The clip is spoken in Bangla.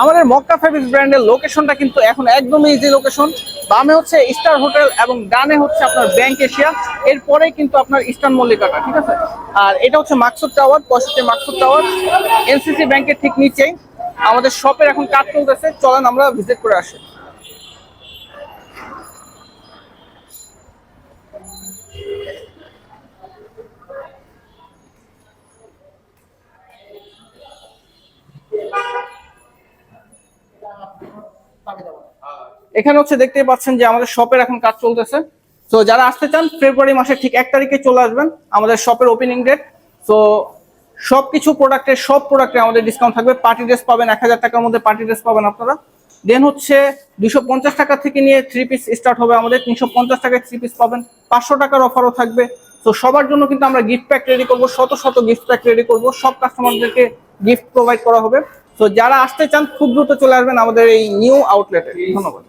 আমাদের মক্কা ফেব্রিক্স ব্র্যান্ডের লোকেশনটা কিন্তু এখন একদমই ইজি লোকেশন বামে হচ্ছে স্টার হোটেল এবং ডানে হচ্ছে আপনার ব্যাংক এশিয়া। এরপরে কিন্তু আপনার ইস্টার্ন মল্লিকাটা, ঠিক আছে? আর এটা হচ্ছে মাকসুদ টাওয়ার, পঁয়ষট্টি মাকসুদ টাওয়ার। এনসিসি ব্যাংকের ঠিক নিচেই। আমাদের শপের এখন কাজ চলতেছে। চলেন আমরা ভিজিট করে আসি। এখানে হচ্ছে দেখতেই পাচ্ছেন যে আমাদের শপের এখন কাজ চলতেছে। তো যারা আসতে চান ফেব্রুয়ারি মাসের ঠিক এক তারিখে চলে আসবেন আমাদের শপের ওপেনিং ডেট তো সবকিছু প্রোডাক্টের সব প্রোডাক্টে আমাদের ডিসকাউন্ট থাকবে। পার্টি ড্রেস পাবেন, এক হাজার টাকার মধ্যে পার্টি ড্রেস পাবেন আপনারা। দেন হচ্ছে দুশো পঞ্চাশ টাকা থেকে নিয়ে থ্রি পিস স্টার্ট হবে আমাদের। তিনশো পঞ্চাশ টাকায় থ্রি পিস পাবেন। পাঁচশো টাকার অফারও থাকবে। তো সবার জন্য কিন্তু আমরা গিফট প্যাক রেডি করব, শত শত গিফট প্যাক রেডি করব। সব কাস্টমারদেরকে গিফট প্রোভাইড করা হবে। তো যারা আসতে চান খুব দ্রুত চলে আসবেন আমাদের এই নিউ আউটলেটে ধন্যবাদ।